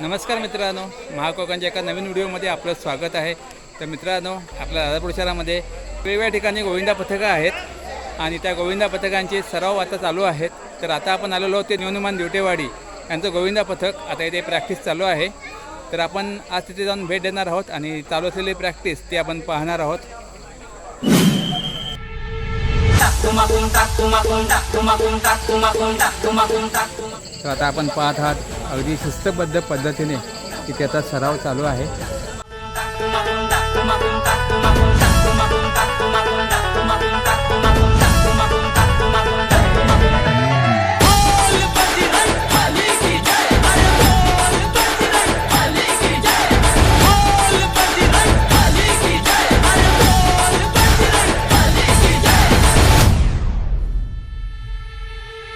नमस्कार मित्रांनो महाकोकांच्या एका नवीन व्हिडिओमध्ये आपलं स्वागत आहे. तर मित्रांनो आपल्या राजापूर शहरामध्ये वेगवेगळ्या ठिकाणी गोविंदा पथकं आहेत आणि त्या गोविंदा पथकांचे सराव आता चालू आहेत. तर आता आपण आलेलो होते ते न्यूनमान दिवटेवाडी यांचं गोविंदा पथक. आता इथे प्रॅक्टिस चालू आहे. तर आपण आज तिथे जाऊन भेट देणार आहोत आणि चालू असलेली प्रॅक्टिस ती आपण पाहणार आहोत. तर आता आपण पाहत आहात अगदी शिस्तबद्ध पद्धतीने तिथे आता सराव चालू आहे.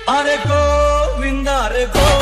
अरे गोविंद अरे गोपाळा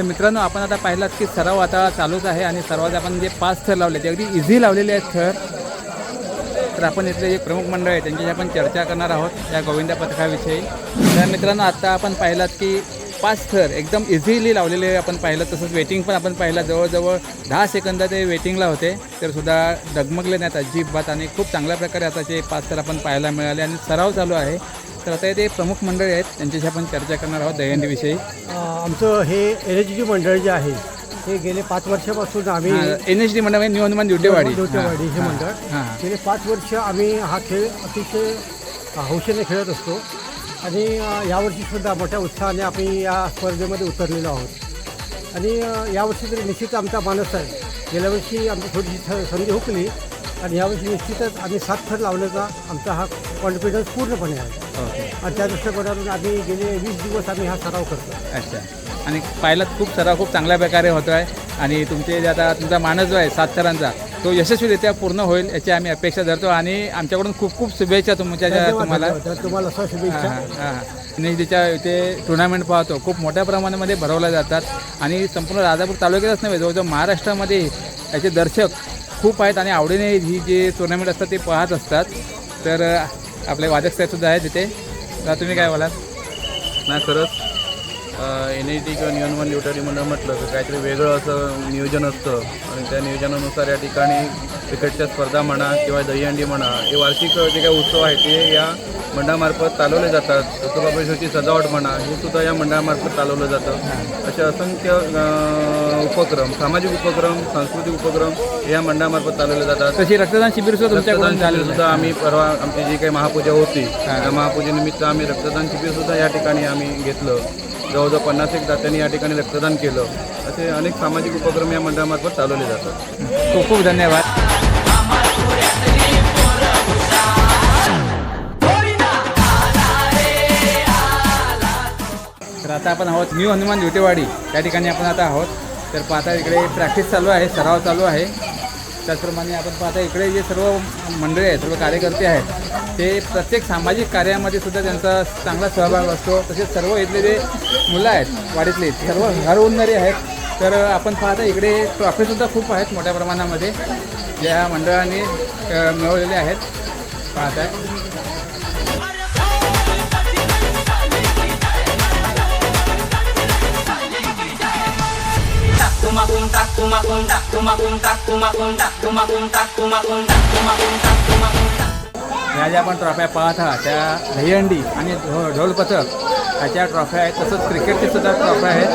तर मित्रांनो आपण आता पाहिलात की सराव आता चालूच आहे आणि सर्वात आपण जे पाच थर लावले ते अगदी इझी लावलेले आहेत थर. तर आपण इथले जे प्रमुख मंडळ आहे त्यांच्याशी आपण चर्चा करणार आहोत या गोविंदा पथकाविषयी. तर मित्रांनो आता आपण पाहिलात की पाच थर एकदम इझिली लावलेले आपण पाहिलं तसंच वेटिंग पण आपण पाहिलं. जवळजवळ दहा सेकंद ते वेटिंगला होते तर सुद्धा डगमगले नाहीत अजिबात आणि खूप चांगल्या प्रकारे आता ते पाच थर आपण पाहायला मिळाले आणि सराव चालू आहे. तर आता ते प्रमुख मंडळी आहेत त्यांच्याशी आपण चर्चा करणार आहोत दहीहंडीविषयी. आमचं हे एन एच डी मंडळ जे आहे हे गेले पाच वर्षापासून आम्ही एन एच डी मंडळ न्यू हनुमान दिवटेवाडी डोटेवाडी हे मंडळ. गेले पाच वर्ष आम्ही हा खेळ अतिशय हौशेने खेळत असतो. आणि अ, यावर्षी सुद्धा मोठ्या उत्साहाने आम्ही या स्पर्धेमध्ये उतरलेलो आहोत. आणि यावर्षी तरी निश्चित आमचा मानस आहे. गेल्या वर्षी आमची थोडीशी संधी हुकली. आणि यावर्षी निश्चितच आम्ही सात थर लावण्याचा आमचा हा कॉन्फिडन्स पूर्णपणे आहे. ओके. आणि त्या दृष्टिकोनातून आम्ही गेले वीस दिवस आम्ही हा सराव करतो अच्छा. आणि पाहिलात खूप सराव खूप चांगल्या प्रकारे होतो आहे आणि तुमचे जे आता तुमचा मानस जो आहे सात थरांचा तो यशस्वीरित्या पूर्ण होईल याची आम्ही अपेक्षा धरतो. आणि आमच्याकडून खूप खूप शुभेच्छा तुमच्या ज्या धन्यवाद, तुम्हाला. धन्यवाद. तुम्हाला असं शुभेच्छा. हां हां इथे टुर्नामेंट पाहतो. खूप मोठ्या प्रमाणामध्ये भरवल्या जातात. आणि संपूर्ण राजापूर तालुक्यातच नव्हे जवळजवळ महाराष्ट्रामध्ये याचे दर्शक खूप आहेत आणि आवडीने ही जे टुर्नामेंट असतात ते पाहत असतात. तर आपले वादक साहेबसुद्धा आहेत तिथे तर तुम्ही काय बोलाल? नाही खरंच एन एच डी किंवा नियमन ल्युटरी मंडळ म्हटलं तर काहीतरी वेगळं असं नियोजन असतं. आणि त्या नियोजनानुसार या ठिकाणी क्रिकेटच्या स्पर्धा म्हणा किंवा दहीहंडी म्हणा हे वार्षिक जे काही उत्सव आहेत ते या मंडळामार्फत चालवले जातात. दत्तबाबेश्वरची सजावट म्हणा हे सुद्धा या मंडळामार्फत चालवलं जातं. असे असंख्य उपक्रम सामाजिक उपक्रम सांस्कृतिक उपक्रम या मंडळामार्फत चालवले जातात. तशी रक्तदान शिबिर सुद्धा रक्तदान शिबिर सुद्धा. आम्ही परवा आमची जी काही महापूजा होती त्या महापूजेनिमित्त आम्ही रक्तदान शिबिर सुद्धा या ठिकाणी आम्ही घेतलं. जवळजवळ पन्नास एक दात्यांनी या ठिकाणी रक्तदान केलं. असे अनेक सामाजिक उपक्रम या मंडळामार्फत चालवले जातात. खूप खूप धन्यवाद. तर आता आपण आहोत न्यू हनुमान विटेवाडी त्या ठिकाणी आपण आता आहोत. तर पाहता इकडे प्रॅक्टिस चालू आहे सराव चालू आहे. त्याचप्रमाणे आपण पाहता इकडे जे सर्व मंडळी आहेत सर्व कार्यकर्ते आहेत ते प्रत्येक सामाजिक कार्यामध्ये सुद्धा त्यांचा चांगला सहभाग असतो. तसेच सर्व इथले जे मुलं आहेत वाडीतले सर्व घरउन्नरी आहेत. तर आपण पाहता इकडे ट्रॉफीसुद्धा खूप आहेत मोठ्या प्रमाणामध्ये. ज्या मंडळाने मिळवलेले आहेत. पाहताय. ह्या ज्या आपण ट्रॉफ्या पाहत आहात त्या दहीहंडी आणि ढो ढोल पथक ह्याच्या ट्रॉफ्या आहेत तसंच क्रिकेटचे सुद्धा ट्रॉफ्या आहेत.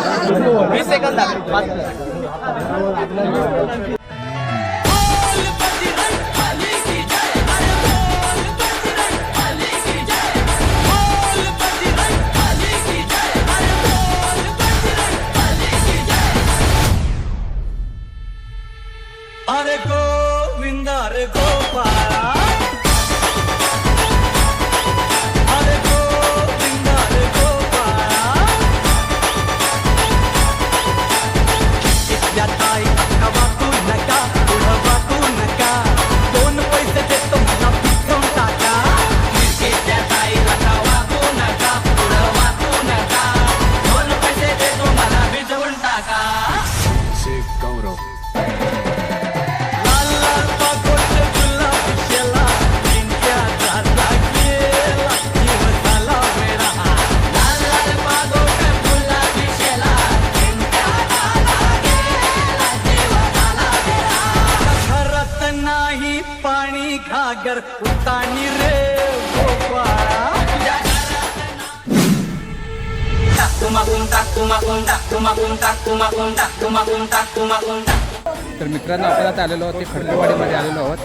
तर मित्रांनो आपण आता आलेलो आहोत ते खडपेवाडीमध्ये आलेलो आहोत.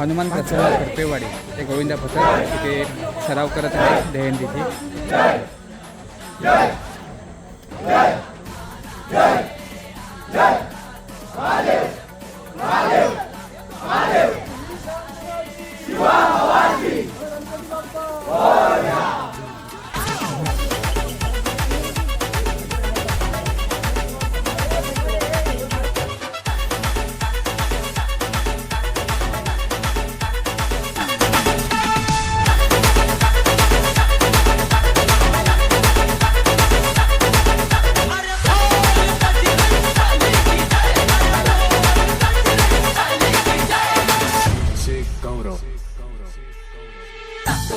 हनुमान प्रसन्न खडपेवाडी ते गोविंदा पथक तिथे सराव करत आहे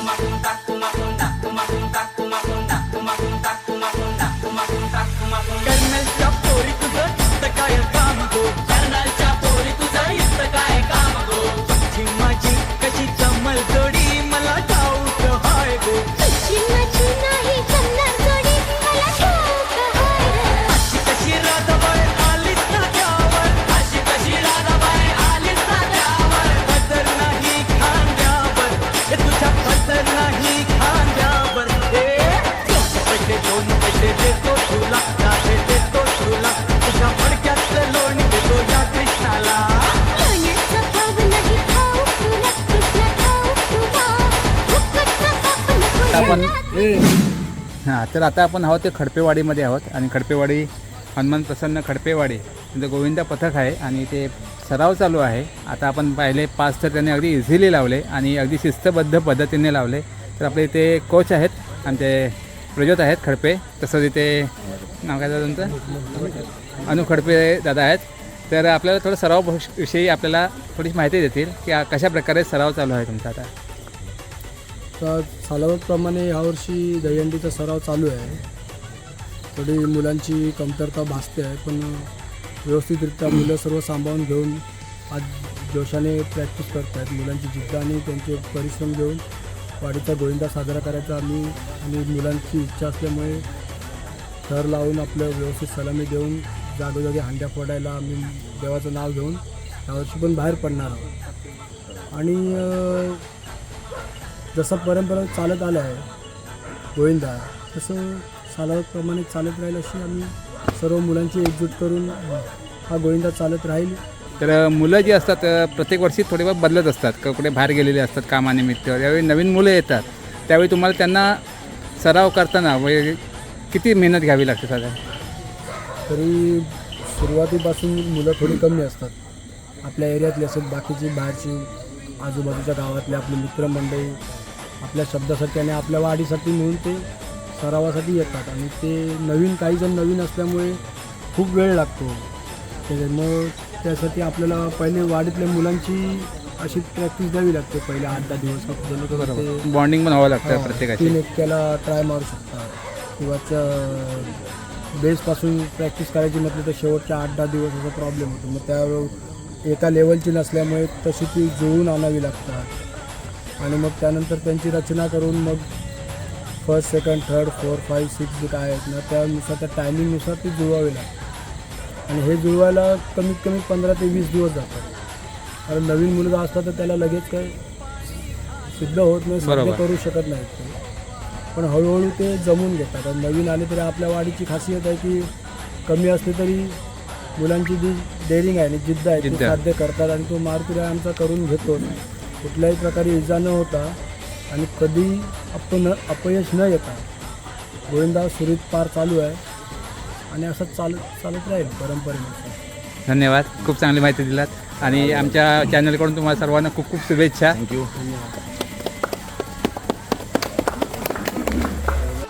दहीहंडीची कर्नलच्या हां तर आता आपण आहोत ते खडपेवाडीमध्ये आहोत. आणि खडपेवाडी हनुमान प्रसन्न खडपेवाडी म्हणजे तिथं गोविंदा पथक आहे आणि ते सराव चालू आहे. आता आपण पाहिले पाच तर त्यांनी अगदी इझिली लावले आणि अगदी शिस्तबद्ध पद्धतीने लावले. तर आपले इथे कोच आहेत आणि ते प्रज्योत आहेत खडपे. तसंच इथे नाव काय झालं तुमचं? अनु खडपे दादा आहेत. तर आपल्याला थोडं सराव विषयी आपल्याला थोडीशी माहिती देतील की कशा प्रकारे सराव चालू आहे तुमचा आता. तर सालावतप्रमाणे यावर्षी दहीहंडीचा सराव चालू आहे. थोडी मुलांची कमतरता भासते आहे पण व्यवस्थितरित्या मुलं सर्व सांभाळून घेऊन आज जोशाने प्रॅक्टिस करत आहेत मुलांची जिद्द आणि त्यांचे परिश्रम घेऊन वाडीचा गोविंदा साजरा करायचा आम्ही आणि मुलांची इच्छा असल्यामुळे थर लावून आपलं व्यवस्थित सलामी देऊन जागोजागी हांड्या फोडायला आम्ही देवाचं नाव घेऊन यावर्षी पण बाहेर पडणार आहोत. आणि जसं परंपरा चालत आलं आहे गोविंदा तसं सालावतप्रमाणे चालत राहील अशी आम्ही सर्व मुलांची एकजूट करून हा गोविंदा चालत राहील. तर मुलं जी असतात प्रत्येक वर्षी थोडेफार बदलत असतात. क- कुठे बाहेर गेलेले असतात कामानिमित्त. त्यावेळी नवीन मुलं येतात त्यावेळी तुम्हाला त्यांना सराव करताना वै- किती मेहनत घ्यावी लागते साधारण? तरी सुरुवातीपासून मुलं थोडी कमी असतात. आपल्या एरियातली असेल बाकीची बाहेरची आजूबाजूच्या गावातले आपले मित्रमंडळी आपल्या शब्दासाठी आणि आपल्या वाढीसाठी म्हणून ते सरावासाठी येतात. आणि ते नवीन काही जण नवीन असल्यामुळे खूप वेळ लागतो. ते मग त्यासाठी आपल्याला पहिले वाडीतल्या मुलांची अशी प्रॅक्टिस द्यावी लागते. पहिले आठ दहा दिवस बॉन्डिंग पण व्हावं लागतं प्रत्येकाची. तीन एकट्याला ट्राय मारू शकतात. किंवा बेसपासून प्रॅक्टिस करायची म्हटलं तर शेवटच्या आठ दहा दिवस असा प्रॉब्लेम होतो. मग त्या एका लेवलची नसल्यामुळे तशी ती जुळून आणावी लागतात. आणि मग त्यानंतर त्यांची रचना करून मग first second third four five six जे काय आहेत ना त्यानुसार त्या टायमिंगनुसार ती जुळवावी लागतात. आणि हे जुळवायला कमीत कमी पंधरा ते वीस दिवस जातात. कारण नवीन मुलगा असला तर त्याला लगेच काय सिद्ध होत नाही साध्य. करू शकत नाहीत ते. पण हळूहळू ते जमून घेतात. नवीन आले तरी आपल्या वाडीची खासियत आहे की कमी असली तरी मुलांची जी डेअरिंग आहे आणि जिद्द आहे ती जिद्द. साध्य करतात आणि तो मारुती आमचा करून घेतो. कुठल्याही प्रकारे इजा न होता आणि कधी अप न अपयश न येता गोविंदा सुरीत पार चालू आहे आणि असंच चालत चालत राहील परंपरेनुसार. धन्यवाद. खूप चांगली माहिती दिलात. आणि आमच्या चॅनलकडून तुम्हाला सर्वांना खूप खूप शुभेच्छा. थँक्यू